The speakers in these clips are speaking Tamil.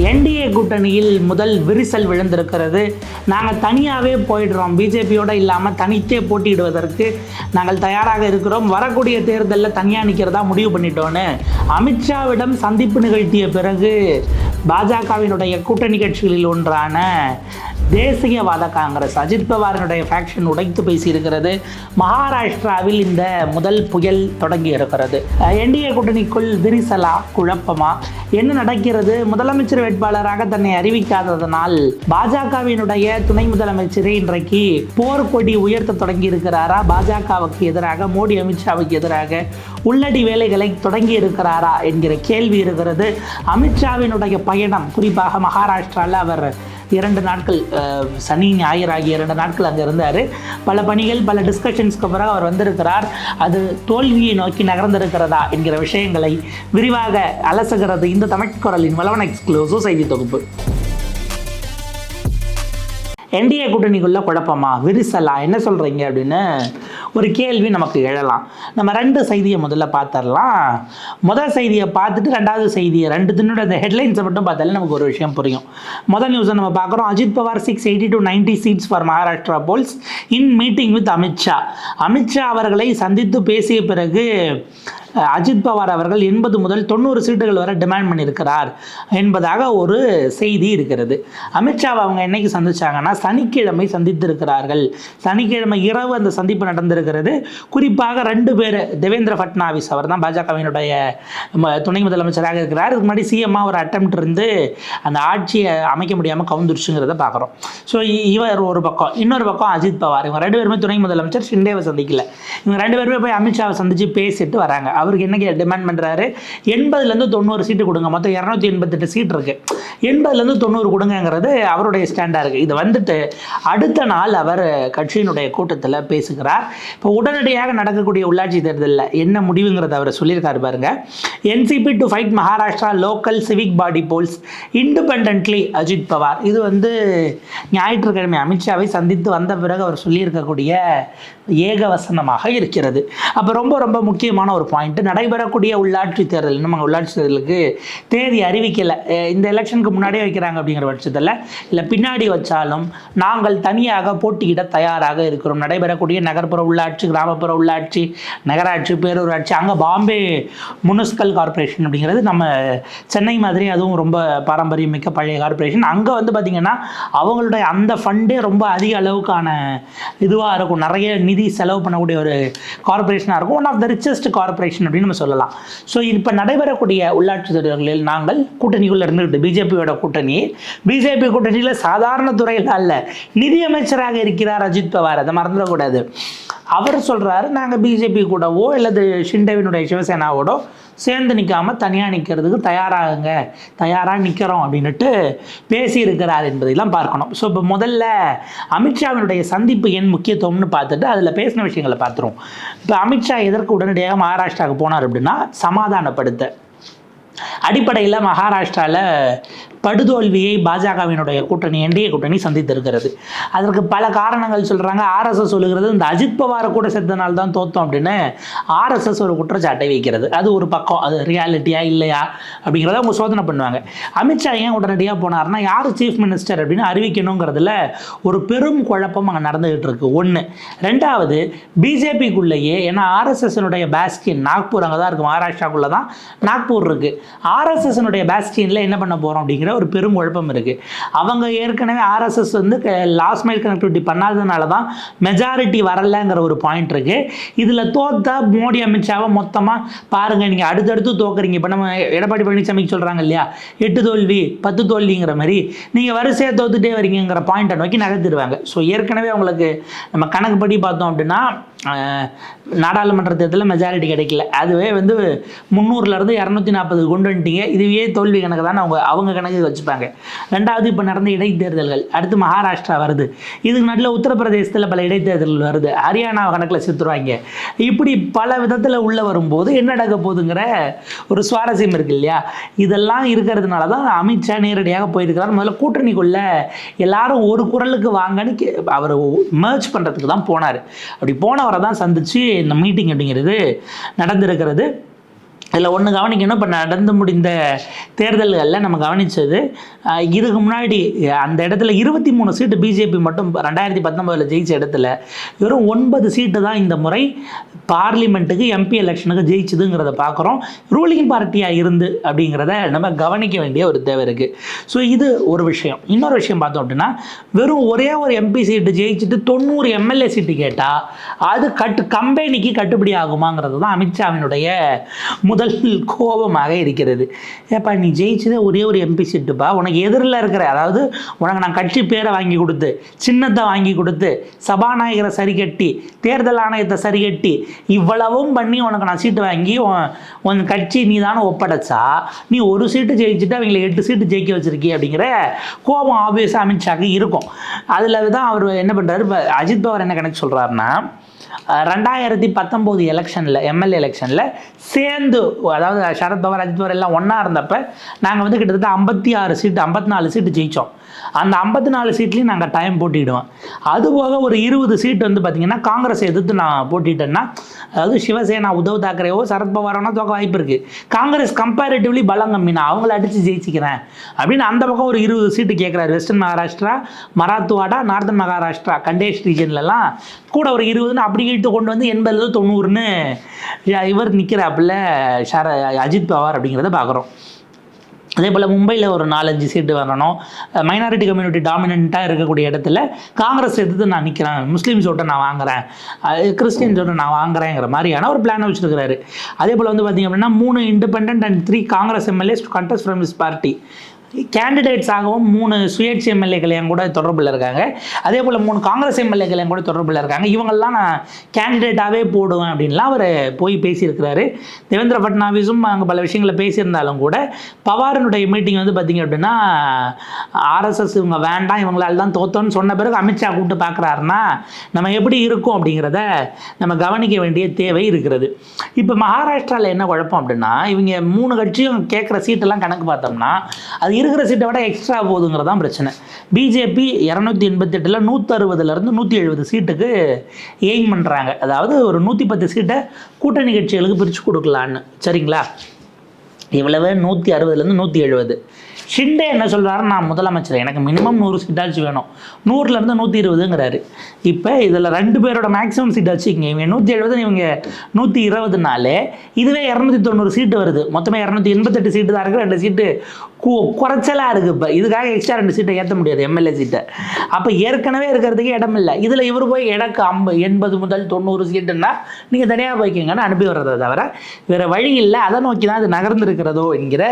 என்டிஏ கூட்டணியில் முதல் விரிசல் விழுந்திருக்கிறது. நாங்கள் தனியாகவே போயிடுறோம். பிஜேபியோட இல்லாமல் தனித்தே போட்டியிடுவதற்கு நாங்கள் தயாராக இருக்கிறோம். வரக்கூடிய தேர்தலில் தனியாக நிற்கிறதா முடிவு பண்ணிட்டோன்னு. அமித்ஷாவிடம் சந்திப்பு நிகழ்த்திய பிறகு பாஜகவினுடைய கூட்டணி கட்சிகளில் ஒன்றான தேசியவாத காங்கிரஸ் அஜித் பவாரினுடைய ஃபேக்ஷன் உடைத்து பேசியிருக்கிறது. மகாராஷ்டிராவில் இந்த முதல் புயல் தொடங்கி இருக்கிறது என்டிஏ கூட்டணிக்குள் விரிசலா குழப்பமா? என்ன நடக்கிறது? முதலமைச்சர் வேட்பாளராக தன்னை அறிவிக்காததனால் பாஜகவினுடைய துணை முதலமைச்சரை இன்றைக்கு போர்க்கொடி உயர்த்த தொடங்கி இருக்கிறாரா பாஜகவுக்கு எதிராக மோடி அமித்ஷாவுக்கு எதிராக உள்ளடி வேலைகளை தொடங்கி இருக்கிறாரா என்கிற கேள்வி இருக்கிறது. அமித்ஷாவினுடைய பயணம் குறிப்பாக மகாராஷ்டிராவில் அவர் இரண்டு நாட்கள் சனி ஞாயிறு ஆகிய இரண்டு நாட்கள் அங்கே இருந்தார். பல பணிகள் பல டிஸ்கஷன்ஸ்க்கு பிறகு அவர் வந்திருக்கிறார். அது தோல்வியை நோக்கி நகர்ந்திருக்கிறதா என்கிற விஷயங்களை விரிவாக அலசுகிறது இந்த தமிழ்குரலின் வளவன் எக்ஸ்க்ளூசிவ் செய்தி தொகுப்பு. என்டிஏ கூட்டணிக்குள்ள குழப்பமா? விரிசலா? என்ன சொல்கிறீங்க அப்படின்னு? ஒரு கேள்வி நமக்கு எழலாம். நம்ம ரெண்டு செய்தியை முதல்ல பார்த்துடலாம் முதல் செய்தியை பார்த்துட்டு ரெண்டாவது செய்தியை ரெண்டு தினோட அந்த ஹெட்லைன்ஸை மட்டும் பார்த்தாலே நமக்கு ஒரு விஷயம் புரியும். முதல் நியூஸை நம்ம பார்க்குறோம். Ajit Pawar six eighty to ninety seats for Maharashtra polls in meeting with Amit Shah Amit Shah அவர்களை சந்தித்து பேசிய பிறகு அஜித் பவார் அவர்கள் எண்பது முதல் தொண்ணூறு சீட்டுகள் வரை டிமாண்ட் பண்ணியிருக்கிறார் என்பதாக ஒரு செய்தி இருக்கிறது. அமித்ஷாவை அவங்க என்னைக்கு சந்திச்சாங்கன்னா சனிக்கிழமை சந்தித்திருக்கிறார்கள். சனிக்கிழமை இரவு அந்த சந்திப்பு நடந்திருக்கிறது. குறிப்பாக ரெண்டு பேர் தேவேந்திர ஃபட்னாவிஸ் அவர் தான் பாஜகவினுடைய துணை முதலமைச்சராக இருக்கிறார். இதுக்கு முன்னாடி சிஎம்மாக ஒரு அட்டம் இருந்து அந்த ஆட்சியை அமைக்க முடியாமல் கவுந்துருச்சுங்கிறத பார்க்குறோம். ஸோ இவர் ஒரு பக்கம். இன்னொரு பக்கம் அஜித் பவார். இவங்க ரெண்டு பேருமே துணை முதலமைச்சர். ஷிண்டேவை சந்திக்கல. இவங்க ரெண்டு பேருமே போய் அமித்ஷாவை சந்திச்சு பேசிட்டு வராங்க. அவருக்கு என்ன டிமாண்ட் பண்ணுறாரு எண்பதுலேருந்து தொண்ணூறு சீட்டு கொடுங்க. மொத்தம் இரநூத்தி எண்பத்தெட்டு சீட் இருக்கு. எண்பதுலேருந்து தொண்ணூறு கொடுங்கங்கிறது அவருடைய ஸ்டாண்டாக இருக்குது இது வந்துட்டு அடுத்த நாள் அவர் கட்சியினுடைய கூட்டத்தில் பேசுகிறார். இப்போ உடனடியாக நடக்கக்கூடிய உள்ளாட்சி தேர்தலில் என்ன முடிவுங்கிறத அவர் சொல்லியிருக்காரு பாருங்க. NCP to fight Maharashtra local civic body polls independently Ajit Pawar. இது வந்து ஞாயிற்றுக்கிழமை அமித்ஷாவை சந்தித்து வந்த பிறகு அவர் சொல்லியிருக்கக்கூடிய ஏகவசனமாக இருக்கிறது. அப்போ ரொம்ப ரொம்ப முக்கியமான ஒரு பாயிண்ட் நடைபெறக்கூடிய உள்ளாட்சி தேர்தல் இன்னும் அங்கே உள்ளாட்சி தேர்தலுக்கு தேதி அறிவிக்கலை. இந்த எலெக்ஷனுக்கு முன்னாடியே வைக்கிறாங்க அப்படிங்கிற பட்சத்தில் இல்லை பின்னாடி வச்சாலும் நாங்கள் தனியாக போட்டியிட தயாராக இருக்கிறோம். நடைபெறக்கூடிய நகர்ப்புற உள்ளாட்சி கிராமப்புற உள்ளாட்சி நகராட்சி பேரூராட்சி அங்கே பாம்பே முனிசிபல் கார்பரேஷன் அப்படிங்கிறது நம்ம சென்னை மாதிரி அதுவும் ரொம்ப பாரம்பரியம் மிக்க பழைய கார்ப்பரேஷன். அங்கே வந்து பார்த்திங்கன்னா அவங்களுடைய அந்த ஃபண்டே ரொம்ப அதிக அளவுக்கான இதுவாக இருக்கும். நிறைய நிதி செலவு பண்ணக்கூடிய ஒரு கார்பரேஷனாக இருக்கும். One of the richest corporation அப்படின்னு நம்ம சொல்லலாம். ஸோ இப்போ நடைபெறக்கூடிய உள்ளாட்சி தேர்தல்களில் நாங்கள் கூட்டணிக்குள்ளே இருந்துக்கிட்டு பிஜேபியோட கூட்டணி. பிஜேபி கூட்டணியில் சாதாரண துறையில் அல்ல நிதியமைச்சராக இருக்கிறார் அஜித் பவார். அதை மறந்துடக்கூடாது. அவர் சொல்கிறாரு நாங்கள் பிஜேபி கூடவோ அல்லது ஷிண்டேவினுடைய சிவசேனாவோட சேர்ந்து நிற்காம தனியாக நிற்கிறதுக்கு தயாராகுங்க. தயாராக நிற்கிறோம் அப்படின்னுட்டு பேசியிருக்கிறார் என்பதையெல்லாம் பார்க்கணும். ஸோ இப்போ முதல்ல அமித்ஷாவினுடைய சந்திப்பு என் முக்கியத்துவம்னு பார்த்துட்டு அதில் பேசின விஷயங்களை பார்த்துருவோம். இப்போ அமித்ஷா எதற்கு உடனடியாக மகாராஷ்டிராவுக்கு போனார் அப்படின்னா சமாதானப்படுத்த. அடிப்படையில் மகாராஷ்டிராவில் படுதோல்வியை பாஜகவினுடைய கூட்டணி என்டிஏ கூட்டணி சந்தித்திருக்கிறது. அதற்கு பல காரணங்கள் சொல்கிறாங்க ஆர்எஸ்எஸ் சொல்லுகிறது இந்த அஜித் பவாரை கூட சேர்த்தனால தான் தோத்தோம் அப்படின்னு ஆர்எஸ்எஸ் ஒரு குற்றச்சாட்டை வைக்கிறது. அது ஒரு பக்கம். அது ரியாலிட்டியா இல்லையா? அப்படிங்கிறத அவங்க சோதனை பண்ணுவாங்க. அமித்ஷா ஏன் உடனடியாக போனார்னா யார் சீஃப் மினிஸ்டர் அப்படின்னு அறிவிக்கணுங்கிறதுல ஒரு பெரும் குழப்பம் அங்கே நடந்துகிட்டு இருக்கு. ஒன்று ரெண்டாவது பிஜேபிக்குள்ளேயே ஏன்னா ஆர்எஸ்எஸ்னுடைய பேஸ்கின் நாக்பூர் அங்கே தான் இருக்குது மகாராஷ்டிராக்குள்ளே தான் நாக்பூர் இருக்குது ஆர்எஸ்எஸ்னுடைய பேஸ்கின்ல என்ன பண்ண போகிறோம் அப்படிங்கிற ஒரு பெரும் குழப்பம் இருக்குது அவங்க ஏற்கனவே ஆர்எஸ்எஸ் வந்து லாஸ்ட் மைல் கனெக்டிவிட்டி பண்ணாததுனால தான் மெஜாரிட்டி வரலைங்கிற ஒரு பாயிண்ட் இருக்குது இதில் தோத்தா மோடி அமித்ஷாவை மொத்தமாக பாருங்கள் நீங்கள் அடுத்தடுத்து தோக்குறீங்க. இப்போ நம்ம எடப்பாடி பழனிசாமிக்கு சொல்கிறாங்க இல்லையா? எட்டு தோல்வி பத்து தோல்விங்கிற மாதிரி. நீங்கள் வரிசையாக தோத்துட்டே வரீங்கிற பாயிண்ட்டை நோக்கி நகர்த்திடுவாங்க. ஸோ ஏற்கனவே அவங்களுக்கு நம்ம கணக்குப்படி பார்த்தோம் அப்படின்னா நாடாளுமன்ற தேர்தலில் மெஜாரிட்டி கிடைக்கல. அதுவே வந்து முந்நூறுலேருந்து இரநூத்தி நாற்பது கொண்டு வந்துட்டீங்க. இதுவே தோல்வி கணக்கு தான் அவங்க அவங்க கணக்கு வச்சுப்பாங்க. ரெண்டாவது இப்போ நடந்த இடைத்தேர்தல்கள். அடுத்து மகாராஷ்டிரா வருது. இதுக்கு நடுவில் உத்தரப்பிரதேசத்தில் பல இடைத்தேர்தல்கள் வருது. ஹரியானா கணக்கில் சேர்த்துருவாங்க இப்படி பல விதத்தில் உள்ளே வரும்போது என்ன நடக்க போகுதுங்கிற ஒரு சுவாரஸ்யம் இருக்கு இல்லையா? இதெல்லாம் இருக்கிறதுனால தான் அமித்ஷா நேரடியாக போயிருக்கிறார். முதல்ல கூட்டணிக்குள்ள எல்லாரும் ஒரு குரலுக்கு வாங்கன்னு கே- அவர் மேர்ச் பண்ணுறதுக்கு தான் போனார். அப்படி போனவரை தான் சந்திச்சு இந்த மீட்டிங் அப்படிங்கிறது நடந்திருக்கிறது. இதில் ஒன்று கவனிக்கணும் இப்போ நடந்து முடிந்த தேர்தல்களில் நம்ம கவனித்தது இதுக்கு முன்னாடி அந்த இடத்துல இருபத்தி மூணு சீட்டு பிஜேபி மட்டும் ரெண்டாயிரத்தி பத்தொம்பதில் ஜெயிச்ச இடத்துல வெறும் ஒன்பது சீட்டு தான் இந்த முறை பார்லிமெண்ட்டுக்கு எம்பி எலெக்ஷனுக்கு ஜெயிச்சதுங்கிறத பார்க்குறோம் ரூலிங் பார்ட்டியாக இருந்து அப்படிங்கிறத நம்ம கவனிக்க வேண்டிய ஒரு தேவை இருக்குது ஸோ இது ஒரு விஷயம். இன்னொரு விஷயம் பார்த்தோம் அப்படின்னா வெறும் ஒரே ஒரு எம்பி சீட்டு ஜெயிச்சுட்டு தொண்ணூறு எம்எல்ஏ சீட்டு கேட்டால் அது கட்டு கம்பெனிக்கு கட்டுப்படி ஆகுமாங்கிறது தான் அமித்ஷாவினுடைய முதல் கோபமாக இருக்கிறது. ஏப்பா நீ ஜெயிச்சதே ஒரே ஒரு எம்பி சீட்டுப்பா. உனக்கு எதிரில் இருக்கிற அதாவது உனக்கு நான் கட்சி பேரை வாங்கி கொடுத்து சின்னத்தை வாங்கி கொடுத்து சபாநாயகரை சரி கட்டி தேர்தல் ஆணையத்தை சரி கட்டி இவ்வளவும் பண்ணி உனக்கு நான் சீட்டு வாங்கி உன் கட்சி நீ தானே ஒப்படைச்சா நீ ஒரு சீட்டு ஜெயிச்சுட்டு அவங்கள எட்டு சீட்டு ஜெயிக்க வச்சிருக்கி அப்படிங்கிற கோபம் ஆப்வியஸாக அமித்ஷாக்கு இருக்கும். அதில் தான் அவர் என்ன பண்ணுறாரு இப்போ அஜித் பவர் என்ன கணக்கு சொல்கிறாருன்னா ரெண்டாயிரத்தி பத்தொம்போது எலெக்ஷனில் எம்எல்ஏ எலெக்ஷனில் சேர்ந்து அதாவது சரத்பவர் அஜித் பவர் எல்லாம் ஒன்றா இருந்தப்போ நாங்கள் வந்து கிட்டத்தட்ட ஐம்பத்தி ஆறு சீட்டு ஐம்பத்தி நாலு சீட்டு ஜெயித்தோம் அந்த ஐம்பத்தி நாலு சீட்லேயும் நாங்கள் டைம் போட்டிடுவோம் அதுபோக ஒரு இருபது சீட் வந்து பார்த்திங்கன்னா காங்கிரஸ் எதிர்த்து நான் போட்டிட்டேன்னா அதாவது சிவசேனா உத்தவ் தாக்கரேவோ சரத்பவாரோனா தோக்க வாய்ப்பு இருக்குது காங்கிரஸ் கம்பேரிட்டிவ்லி பலம் கம்மினா அவங்கள அடித்து ஜெயிச்சிக்கிறேன். அப்படின்னு அந்த பக்கம் ஒரு இருபது சீட்டு கேட்குறாரு வெஸ்டர்ன் மகாராஷ்டிரா மராத்வாடா நார்தன் மகாராஷ்டிரா கண்டேஷ் ரீஜன்லலாம் கூட ஒரு இருபதுன்னு அப்படி இழுத்து கொண்டு வந்து எண்பது தொண்ணூறுன்னு இவர் நிற்கிறாப்புல ஷர அஜித் பவார் அப்படிங்கிறத பார்க்குறோம் அதே போல் மும்பையில் ஒரு நாலஞ்சு சீட்டு வரணும் மைனாரிட்டி கம்யூனிட்டி டாமினண்ட்டாக இருக்கக்கூடிய இடத்துல காங்கிரஸ் எடுத்து நான் நிற்கிறேன் முஸ்லீம்ஸோட்ட நான் வாங்குறேன். கிறிஸ்டின்ஸ் நான் வாங்குறேங்கிற மாதிரியான ஒரு பிளானை வச்சுருக்கிறாரு. அதே போல் வந்து பார்த்திங்க அப்படின்னா மூணு independent and three Congress MLAs contest from his party candidates ஆகவும் மூணு சுயேட்சை எம்எல்ஏக்கள் என் கூட தொடர்பில் இருக்காங்க. அதே போல் மூணு காங்கிரஸ் எம்எல்ஏக்கள் என் கூட தொடர்பில் இருக்காங்க. இவங்கெல்லாம் நான் கேண்டிடேட்டாகவே போடுவேன் அப்படின்லாம் அவர் போய் பேசியிருக்கிறாரு. தேவேந்திர ஃபட்னாவிஸும் அங்கே பல விஷயங்களை பேசியிருந்தாலும் கூட பவாரனுடைய மீட்டிங் வந்து பார்த்திங்க அப்படின்னா ஆர்எஸ்எஸ் இவங்க வேண்டாம் இவங்களால தான் தோத்தோன்னு சொன்ன பிறகு அமித்ஷா கூப்பிட்டு பார்க்குறாருன்னா நம்ம எப்படி இருக்கும் அப்படிங்கிறத நம்ம கவனிக்க வேண்டிய தேவை இருக்கிறது. இப்போ மகாராஷ்டிராவில் என்ன குழப்பம் அப்படின்னா இவங்க மூணு கட்சியும் கேட்குற சீட்டெல்லாம் கணக்கு பார்த்தோம்னா அது இருக்கிற சீட்டை விட எக்ஸ்ட்ரா போகுதுங்கிறது தான் பிரச்சனை பிஜேபி இரநூத்தி எண்பத்தெட்டில் நூற்றறுபதுலேருந்து நூற்றி எழுபது சீட்டுக்கு எய்ம் பண்ணுறாங்க அதாவது ஒரு நூற்றி பத்து சீட்டை கூட்டணி கட்சிகளுக்கு பிரித்து கொடுக்கலான்னு. சரிங்களா? இவ்வளவு நூற்றி அறுபதுலேருந்து நூற்றி எழுபது. ஷிண்டே என்ன சொல்கிறாரு நான் முதலமைச்சர் எனக்கு மினிமம் நூறு சீட்டாச்சு வேணும். நூறுலேருந்து நூற்றி இருபதுங்கிறாரு. இப்போ இதில் ரெண்டு பேரோட மேக்ஸிமம் சீட் இங்கே இவங்க நூற்றி எழுபது இவங்க நூற்றி இருபதுனாலே இதுவே இரநூத்தி தொண்ணூறு சீட்டு வருது. மொத்தமாக இரநூத்தி எண்பத்தெட்டு சீட்டு தான் இருக்குது ரெண்டு சீட்டு கு குறைச்சலாக இருக்குது இப்போ. இதுக்காக எக்ஸ்ட்ரா ரெண்டு சீட்டை ஏற்ற முடியாது எம்எல்ஏ சீட்டை அப்போ ஏற்கனவே இருக்கிறதுக்கு இடம் இல்லை. இதில் இவர் போய் எனக்கு ஐம்ப எண்பது முதல் தொண்ணூறு சீட்டுன்னா நீங்கள் தனியாக போய்க்கிங்கன்னு அனுப்பி வர்றதை தவிர வேறு வழி இல்லை. அதை நோக்கி தான் அது நகர்ந்துருக்கிறதோ என்கிற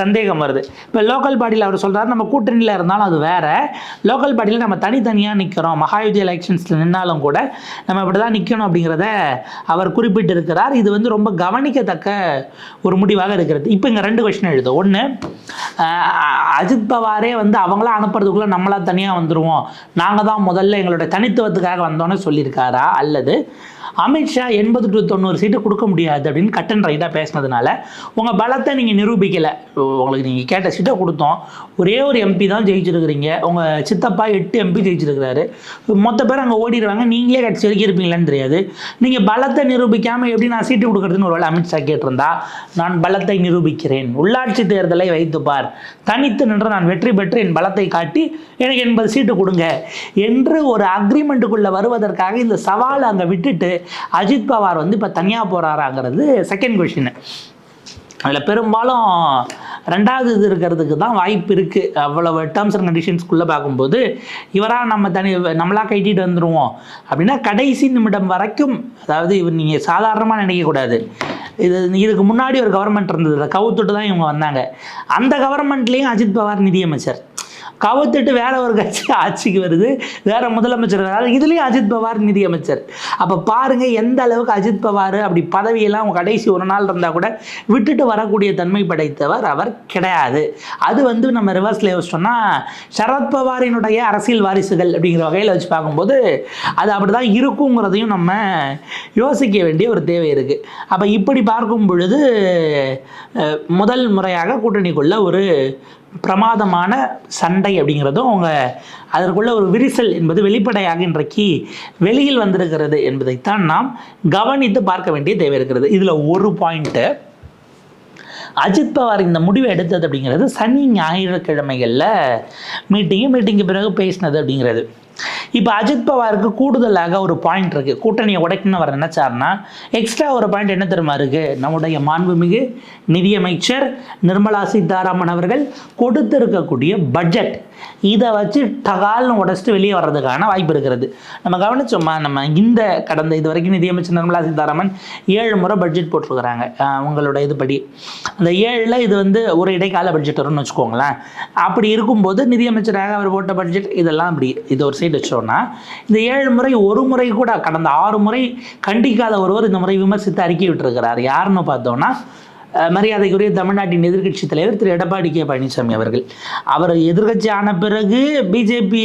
சந்தேகம் வருது. இப்போ லோக்கல் பாடியில் அவர் சொல்கிறார் நம்ம கூட்டணியில் இருந்தாலும் அது வேறு. லோக்கல் பாடியில் நம்ம தனித்தனியாக நிற்கிறோம் மகாயுதி எலெக்ஷன்ஸில் நின்னாலும் கூட நம்ம இப்படி தான் நிற்கணும் அப்படிங்கிறத அவர் குறிப்பிட்டிருக்கிறார். இது வந்து ரொம்ப கவனிக்கத்தக்க ஒரு முடிவாக இருக்கிறது. இப்போ இங்கே ரெண்டு கொஷின் எழுது ஒன்று அஜித் பவாரே வந்து அவங்களாம் அனுப்புறதுக்குள்ளே நம்மளா தனியாக வந்துடுவோம் நாங்கள் தான் முதல்ல எங்களோட தனித்துவத்துக்காக வந்தோன்னே சொல்லியிருக்காரா? அல்லது அமித்ஷா எண்பது டு தொண்ணூறு சீட்டு கொடுக்க முடியாது அப்படின்னு கட்டன் ரைட்டாக பேசினதுனால உங்கள் பலத்தை நீங்கள் நிரூபிக்கலை. உங்களுக்கு நீங்கள் கேட்ட சீட்டை கொடுத்தோம். ஒரே ஒரு எம்பி தான் ஜெயிச்சிருக்கிறீங்க. உங்கள் சித்தப்பா எட்டு எம்பி ஜெயிச்சிருக்கிறாரு. மொத்த பேர் அங்கே ஓடிடுவாங்க. நீங்களே கட்சி வரைக்கும் இருப்பீங்களான்னு தெரியாது. நீங்கள் பலத்தை நிரூபிக்காமல் எப்படி நான் சீட்டு கொடுக்குறதுன்னு ஒரு வேளை அமித்ஷா கேட்டிருந்தா நான் பலத்தை நிரூபிக்கிறேன். உள்ளாட்சி தேர்தலை வைத்துப்பார் தனித்து நின்று நான் வெற்றி பெற்று என் பலத்தை காட்டி எனக்கு எண்பது சீட்டு கொடுங்க. என்று ஒரு அக்ரிமெண்ட்டுக்குள்ளே வருவதற்காக இந்த சவாலை அங்கே விட்டுட்டு அஜித் பவார் வந்து இப்போ தனியாக போகிறாராங்கிறது செகண்ட் கொஷின் அதில் பெரும்பாலும் ரெண்டாவது இது இருக்கிறதுக்கு தான் வாய்ப்பு இருக்குது அவ்வளவு டேர்ம்ஸ் அண்ட் கண்டிஷன்ஸ்குள்ளே பார்க்கும்போது இவராக நம்ம தனி நம்மளாக கட்டிட்டு வந்துடுவோம் அப்படின்னா கடைசி நிமிடம் வரைக்கும் அதாவது இவர் நீங்கள் சாதாரணமாக நினைக்கக்கூடாது இது இதுக்கு முன்னாடி ஒரு கவர்மெண்ட் இருந்தது. கவுத்துட்டு தான் இவங்க வந்தாங்க. அந்த கவர்மெண்ட்லேயும் அஜித் பவார் நிதியமைச்சர். கவுத்துட்டு வேற ஒரு கட்சி ஆட்சிக்கு வருது வேற முதலமைச்சர் வராது இதுலேயும் அஜித் பவார் நிதியமைச்சர். அப்போ பாருங்க எந்த அளவுக்கு அஜித் பவார் அப்படி பதவியெல்லாம் கடைசி ஒரு நாள் இருந்தால் கூட விட்டுட்டு வரக்கூடிய தன்மை படைத்தவர் அவர் கிடையாது. அது வந்து நம்ம ரிவர்ஸில் யோசிச்சோம்னா சரத்பவாரினுடைய அரசியல் வாரிசுகள் அப்படிங்கிற வகையில் வச்சு பார்க்கும்போது அது அப்படி தான் இருக்குங்கிறதையும் நம்ம யோசிக்க வேண்டிய ஒரு தேவை இருக்குது அப்போ இப்படி பார்க்கும் பொழுது முதல் முறையாக கூட்டணிக்குள்ள ஒரு பிரமாதமான சண்டை அப்படிங்கிறதும் அவங்க அதற்குள்ள ஒரு விரிசல் என்பது வெளிப்படையாக இன்றைக்கு வெளியில் வந்திருக்கிறது என்பதைத்தான் நாம் கவனித்து பார்க்க வேண்டிய தேவை இருக்கிறது. இதில் ஒரு பாயிண்ட்டு அஜித் பவார் இந்த முடிவை எடுத்தது அப்படிங்கிறது சனி ஞாயிற்றுக்கிழமைகளில் மீட்டிங்கு மீட்டிங்கு பிறகு பேசினது அப்படிங்கிறது. இப்போ அஜித் பவாருக்கு கூடுதலாக ஒரு பாயிண்ட் இருக்குது கூட்டணியை உடைக்கணும்னு அவர் நினச்சாருன்னா எக்ஸ்ட்ரா ஒரு பாயிண்ட் என்ன தெரியுமா இருக்குது நம்முடைய மாண்புமிகு நிதியமைச்சர் நிர்மலா சீதாராமன் அவர்கள் கொடுத்திருக்கக்கூடிய பட்ஜெட் இதை வச்சு டகால்னு உடச்சிட்டு வெளியே வர்றதுக்கான வாய்ப்பு இருக்கிறது. நம்ம கவனிச்சோமா நம்ம இந்த கடந்த இது வரைக்கும் நிதியமைச்சர் நிர்மலா சீதாராமன் ஏழு முறை பட்ஜெட் போட்டிருக்கிறாங்க. அஹ் உங்களோட இதுபடி. அந்த ஏழில் இது வந்து ஒரு இடைக்கால பட்ஜெட் வரும்னு வச்சுக்கோங்களேன். அப்படி இருக்கும்போது நிதியமைச்சராக அவர் போட்ட பட்ஜெட் இதெல்லாம் அப்படி. இது ஒரு சைடு வச்சோன்னா இந்த ஏழு முறை ஒரு முறை கூட கடந்த ஆறு முறை கண்டிக்காத ஒருவர் இந்த முறை விமர்சித்து அறிக்கை விட்டுருக்கிறார். யாருன்னு பார்த்தோம்னா மரியாதைக்குரிய தமிழ்நாட்டின் எதிர்க்கட்சி தலைவர் திரு. எடப்பாடி கே. பழனிசாமி அவர்கள். அவர் எதிர்க்கட்சி ஆன பிறகு பிஜேபி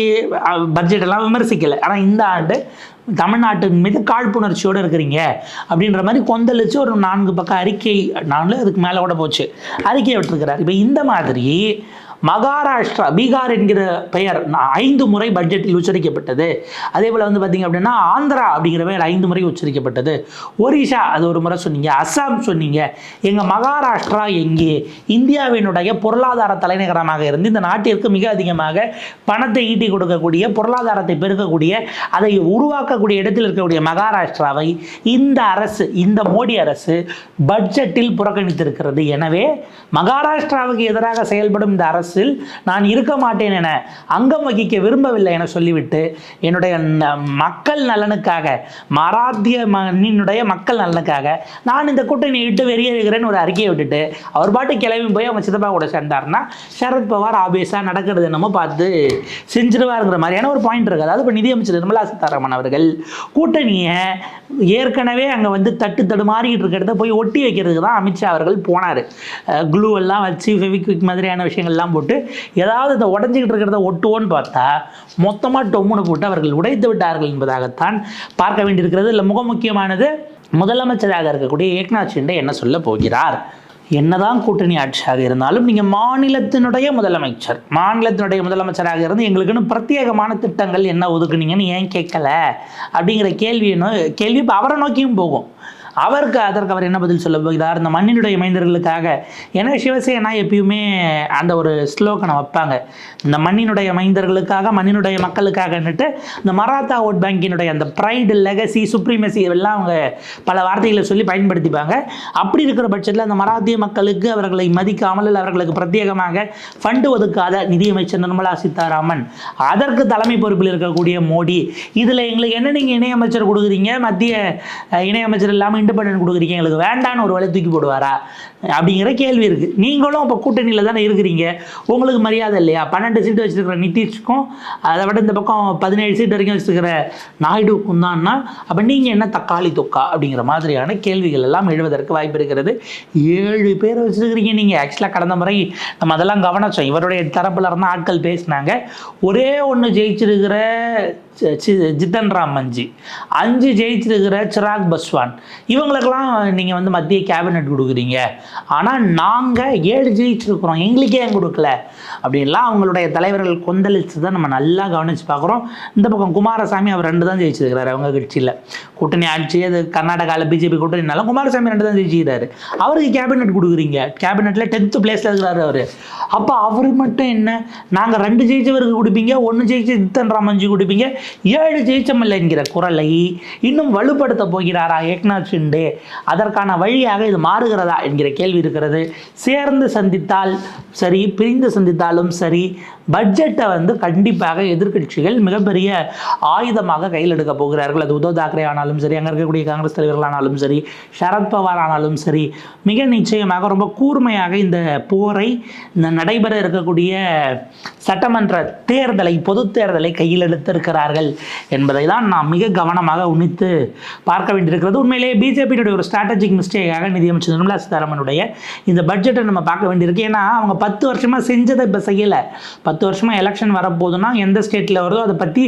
பட்ஜெட் எல்லாம் விமர்சிக்கலை. ஆனால் இந்த ஆண்டு தமிழ்நாட்டின் மீது காழ்ப்புணர்ச்சியோடு இருக்கிறீங்க அப்படின்ற மாதிரி கொந்தளிச்சு ஒரு நான்கு பக்கம் அறிக்கை நான்கு அதுக்கு மேலே கூட போச்சு. அறிக்கை விட்டுருக்கிறார். இப்போ இந்த மாதிரி மகாராஷ்டிரா பீகார் என்கிற பெயர் ஐந்து முறை பட்ஜெட்டில் உச்சரிக்கப்பட்டது. அதே போல் வந்து பார்த்தீங்க அப்படின்னா ஆந்திரா அப்படிங்கிற பெயர் ஐந்து முறை உச்சரிக்கப்பட்டது. ஒரிசா அது ஒரு முறை சொன்னீங்க. அஸ்ஸாம் சொன்னீங்க. எங்கள் மகாராஷ்டிரா எங்கே? இந்தியாவினுடைய பொருளாதார தலைநகரமாக இருந்து இந்த நாட்டிற்கு மிக அதிகமாக பணத்தை ஈட்டி கொடுக்கக்கூடிய பொருளாதாரத்தை பெருக்கக்கூடிய அதை உருவாக்கக்கூடிய இடத்தில் இருக்கக்கூடிய மகாராஷ்டிராவை இந்த அரசு இந்த மோடி அரசு பட்ஜெட்டில் புறக்கணித்திருக்கிறது. எனவே மகாராஷ்டிராவுக்கு எதிராக செயல்படும் இந்த அரசு அரசில் நான் இருக்க மாட்டேன் என அங்கம் வகிக்க விரும்பவில்லை என சொல்லிவிட்டு என்னுடைய மக்கள் நலனுக்காக மராத்திய மண்ணினுடைய மக்கள் நலனுக்காக நான் இந்த கூட்டணியை விட்டு வெளியேறுகிறேன்னு ஒரு அறிக்கையை விட்டுட்டு அவர் பாட்டு கிளம்பி போய் அவங்க சித்தப்பா கூட சேர்ந்தாருன்னா சரத் பவார் ஆபீஸாக நடக்கிறது என்னமோ பார்த்து செஞ்சிருவாருங்கிற மாதிரியான ஒரு பாயிண்ட் இருக்குது. அதாவது இப்போ நிதியமைச்சர் நிர்மலா சீதாராமன் அவர்கள் கூட்டணியை ஏற்கனவே அங்கே வந்து தட்டு தடுமாறிக்கிட்டு இருக்கிறத போய் ஒட்டி வைக்கிறதுக்கு தான் அமித்ஷா அவர்கள் போனார். க்ளூ எல்லாம் வச்சு ஃபெவிக்விக் மாதிரியான விஷயங்கள்லாம் போட்டு ஏதாவது இந்த உடஞ்சிக்கிட்டு இருக்கிறத ஒட்டுவோன்னு பார்த்தா மொத்தமாக டொம்முன்னு போட்டு அவர்கள் உடைத்து விட்டார்கள் என்பதாகத்தான் பார்க்க வேண்டியிருக்கிறது. இல்லை முக முக்கியமானது முதலமைச்சராக இருக்கக்கூடிய ஏக்நாத் ஷிண்டே என்ன சொல்ல போகிறார்? என்னதான் கூட்டணி ஆட்சியாக இருந்தாலும் நீங்கள் மாநிலத்தினுடைய முதலமைச்சர் மாநிலத்தினுடைய முதலமைச்சராக இருந்து எங்களுக்குன்னு பிரத்யேகமான திட்டங்கள் என்ன ஒதுக்குனீங்கன்னு ஏன் கேட்கல? அப்படிங்கிற கேள்வி நோ கேள்வி இப்போ அவரை நோக்கியும் போகும். அவருக்கு அதற்கு அவர் என்ன பதில் சொல்ல போகிறார்? இந்த மண்ணினுடைய மைந்தர்களுக்காக. ஏன்னா சிவசேனா எப்பயுமே அந்த ஒரு ஸ்லோகனை வைப்பாங்க. இந்த மண்ணினுடைய மைந்தர்களுக்காக மண்ணினுடைய மக்களுக்காகன்னுட்டு இந்த மராத்தா ஓட் பேங்கினுடைய அந்த ப்ரைடு லெகசி சுப்ரீமசி எல்லாம் அவங்க பல வார்த்தைகளை சொல்லி பயன்படுத்திப்பாங்க. அப்படி இருக்கிற பட்சத்தில் அந்த மராத்திய மக்களுக்கு அவர்களை மதிக்காமல் இல்லை அவர்களுக்கு பிரத்யேகமாக ஃபண்டு ஒதுக்காத நிதியமைச்சர் நிர்மலா சீதாராமன் அதற்கு தலைமை பொறுப்பில் இருக்கக்கூடிய மோடி. இதில் எங்களுக்கு என்ன நீங்கள் இணையமைச்சர் கொடுக்குறீங்க? மத்திய இணையமைச்சர் இல்லாமல் இண்டிபெண்டன்ட் கொடுக்குறீங்க எங்களுக்கு வேண்டான்னு ஒரு வழி தூக்கி போடுவாரா? அப்படிங்கிற கேள்வி இருக்குது நீங்களும் இப்போ கூட்டணியில் தானே இருக்கிறீங்க? உங்களுக்கு மரியாதை இல்லையா? பன்னெண்டு சீட்டு வச்சுருக்கிற நிதிஷ்க்கும் அதை விட இந்த பக்கம் பதினேழு சீட் வரைக்கும் வச்சுருக்கிற நாயுடுக்கும் தான்னா அப்போ நீங்கள் என்ன தக்காளி தொக்கா? அப்படிங்கிற மாதிரியான கேள்விகள் எல்லாம் எழுவதற்கு வாய்ப்பு இருக்கிறது. ஏழு பேர் வச்சுருக்கிறீங்க நீங்கள் ஆக்சுவலாக கடந்த முறை நம்ம அதெல்லாம் கவனிச்சோம். இவருடைய தரப்பில் இருந்த ஆட்கள் பேசினாங்க. ஒரே ஒன்று ஜெயிச்சிருக்கிற ஜித்தன் ராம் மஞ்சி. அஞ்சு ஜெயிச்சிருக்கிற சிராக் பஸ்வான். இவங்களுக்கெல்லாம் நீங்கள் வந்து மத்திய கேபினெட் கொடுக்குறீங்க. ஆனால் நாங்கள் ஏழு ஜெயிச்சிருக்கிறோம். எங்களுக்கே ஏன் கொடுக்கல? அப்படின்லாம் அவங்களுடைய தலைவர்கள் கொந்தளித்து தான் நம்ம நல்லா கவனித்து பார்க்குறோம். இந்த பக்கம் குமாரசாமி அவர் ரெண்டு தான் ஜெயிச்சிருக்கிறாரு அவங்க கட்சியில். கூட்டணி ஆட்சி அது கர்நாடகாவில் பிஜேபி கூட்டணினாலும் குமாரசாமி ரெண்டு தான் ஜெயிச்சிருக்காரு அவருக்கு கேபினெட் கொடுக்குறீங்க. கேபினெட்டில் டென்த்து பிளேஸில் இருக்கிறாரு அவர். அப்போ அவர் மட்டும் என்ன? நாங்கள் ரெண்டு ஜெயிச்சவருக்கு கொடுப்பீங்க ஒன்று ஜெயிச்சு ஜித்தன் ராமஞ்சி கொடுப்பீங்க. ஏழு ஜெயிச்சமில்லை என்கிற குரலை இன்னும் வலுப்படுத்த போகிறாரா ஏக்நாத் ஷிண்டே? அதற்கான வழியாக இது மாறுகிறதா என்கிற கேள்வி இருக்கிறது. சேர்ந்து சந்தித்தால் சரி பிரிந்து சந்தித்தாலும் சரி பட்ஜெட்டை வந்து கண்டிப்பாக எதிர்க்கட்சிகள் மிகப்பெரிய ஆயுதமாக கையில் எடுக்க போகிறார்கள். அது உத்தவ் தாக்கரே ஆனாலும் சரி அங்கே இருக்கக்கூடிய காங்கிரஸ் தலைவர்கள் ஆனாலும் சரி சரத்பவார் ஆனாலும் சரி மிக நிச்சயமாக ரொம்ப கூர்மையாக இந்த போரை இந்த நடைபெற இருக்கக்கூடிய சட்டமன்ற தேர்தலை பொது தேர்தலை கையில் எடுத்திருக்கிறார்கள். என்பதை தான் நாம் மிக கவனமாக உன்னித்து பார்க்க வேண்டியிருக்கிறது. உண்மையிலேயே பிஜேபியினுடைய ஒரு ஸ்ட்ராட்டஜிக் மிஸ்டேக்காக நிதியமைச்சர் நிர்மலா சீதாராமனுடைய இந்த பட்ஜெட்டை நம்ம பார்க்க வேண்டியிருக்கு. ஏன்னா அவங்க பத்து வருஷமாக செஞ்சதை இப்போ செய்யலை. பத்து வருஷமாக எலெக்ஷன் வரப்போகுதுன்னா எந்த ஸ்டேட்டில் வருதோ அதை பற்றி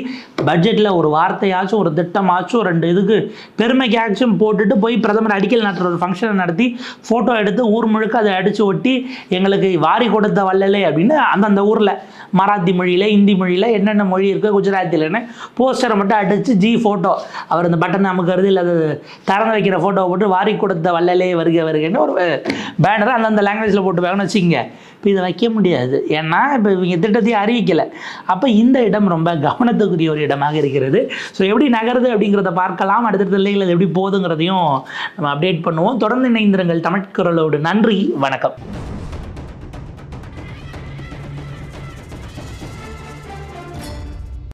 பட்ஜெட்டில் ஒரு வார்த்தையாச்சும் ஒரு திட்டமாச்சும் ரெண்டு இதுக்கு பெருமைக்காச்சும் போட்டுட்டு போய் பிரதமர் அடிக்கல் நாட்டுற ஒரு ஃபங்க்ஷனை நடத்தி ஃபோட்டோ எடுத்து ஊர் முழுக்க அதை அடித்து ஒட்டி எங்களுக்கு வாரி கொடுத்த வல்லலை அப்படின்னு அந்தந்த ஊரில் மராத்தி மொழியில் ஹிந்தி மொழியில் என்னென்ன மொழி இருக்குது குஜராத்திலன்னு போஸ்டரை மட்டும் அடித்து ஜி ஃபோட்டோ அவர் அந்த பட்டன் அமுக்கிறது இல்லை அது திறந்து வைக்கிற ஃபோட்டோவை போட்டு வாரி கொடுத்த வள்ளலே வருக வருகன்னு ஒரு பேனரை அந்தந்த லாங்குவேஜில் போட்டு வேணும்னு வச்சுக்கோங்க. இப்போ இதை வைக்க முடியாது. ஏன்னா இப்போ இவங்க திட்டத்தையும் அறிவிக்கலை. அப்போ இந்த இடம் ரொம்ப கவனத்துக்குரிய ஒரு இடமாக இருக்கிறது. ஸோ எப்படி நகருது அப்படிங்கிறத பார்க்கலாம். அடுத்தடுத்த நிலைகள் அது எப்படி போகுதுங்கிறதையும் நம்ம அப்டேட் பண்ணுவோம். தொடர்ந்து இணைந்திருங்கள் தமிழ்குரலோடு நன்றி. வணக்கம்.